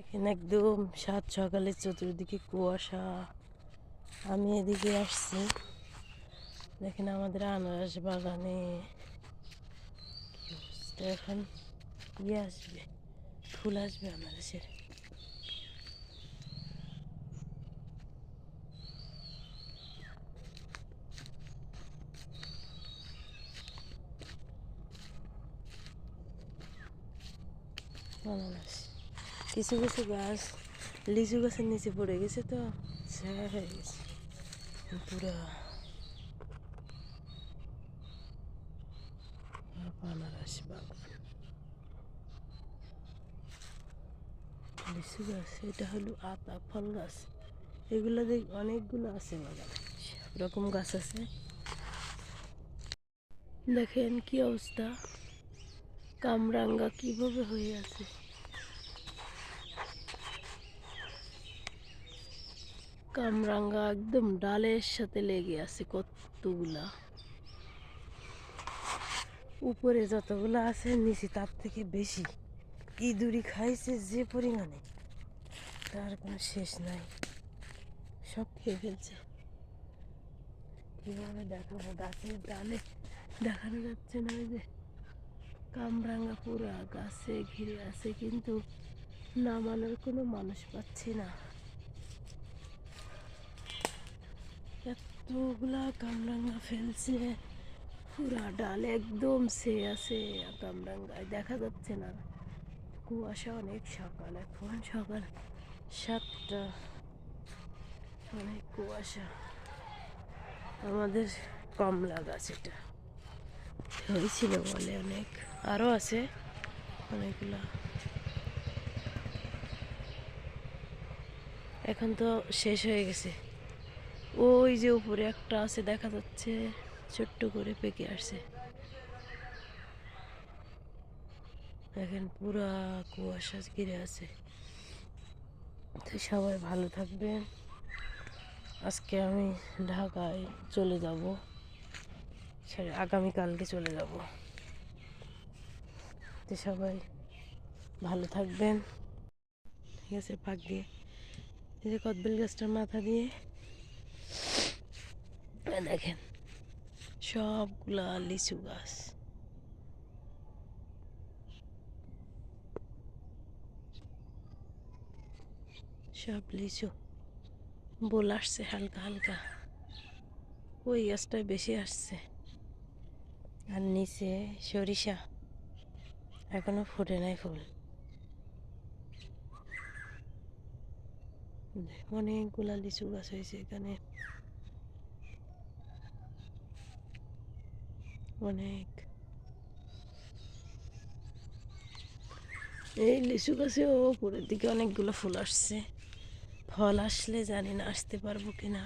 এখানে একদম সাত সকালে চতুর্দিকে কুয়াশা। আমি এদিকে আসছি। দেখেন আমাদের আনারস বাগানে এখন? ইয়ে আসবে? ফুল আসবে আনারসের। আনারস। কিছু কিছু গাছ, লিচু গাছের নিচে পড়ে গেছে তো। ছায়া হয়ে গেছে পুরা বাগান লিচু গাছ, এটা হলো আতা, ফল গাছ। এগুলো দেখ, অনেকগুলো আছে বাগানে। এরকম গাছ আছে। দেখেন কি অবস্থা। কামরাঙ্গা কীভাবে হয়ে আছে। কামরাঙ্গা একদম ডালের সাথে লেগে আছে কতগুলা। উপরে যতগুলো আছে, নিচে তার থেকে বেশি। ইঁদুরি খাইছে যে পরিমাণে। তার কোনো শেষ নাই। সব খেয়ে ফেলছে। কীভাবে দেখাবো? গাছের ডালে দেখানো যাচ্ছে না যে। কামরাঙ্গা পুরা গাছে ঘিরে আছে, কিন্তু নামানোর কোনো মানুষ পাচ্ছি না। এতগুলা কামরাঙ্গা ফেলছে। পুরা ডাল একদম সে আছে কামরাঙ্গায়। দেখা যাচ্ছে না। কুয়াশা অনেক সকাল এখন। সকাল সাতটা। অনেক কুয়াশা। আমাদের কমলা গাছ এটা। হয়েছিল বলে অনেক। আরও আছে অনেকগুলা। এখন তো শেষ হয়ে গেছে। ওই যে উপরে একটা আছে, দেখা যাচ্ছে ছোট্ট করে পেকে আসছে। দেখেন পুরা কুয়াশা ঘিরে আছে। তো সবাই ভালো থাকবেন। আজকে আমি ঢাকায় চলে যাব। সরি, আগামীকালকে চলে যাব। তো সবাই ভালো থাকবেন। ঠিক আছে পাক দিয়ে এই যে কদবেল গাছটার মাথা দিয়ে দেখেন, সবগুলা লিচু গাছ। সব লিচু, বোল আসছে হালকা হালকা। ওই গাছটায় বেশি আসছে। আর নিচে সরিষা, এখনও ফুটে নাই ফুল। অনেকগুলা লিচু গাছ হয়েছে এখানে। অনেক এই লিচু গাছেও উপরের দিকে অনেকগুলো ফুল আসছে। ফল আসলে জানি না, আসতে পারব কিনা।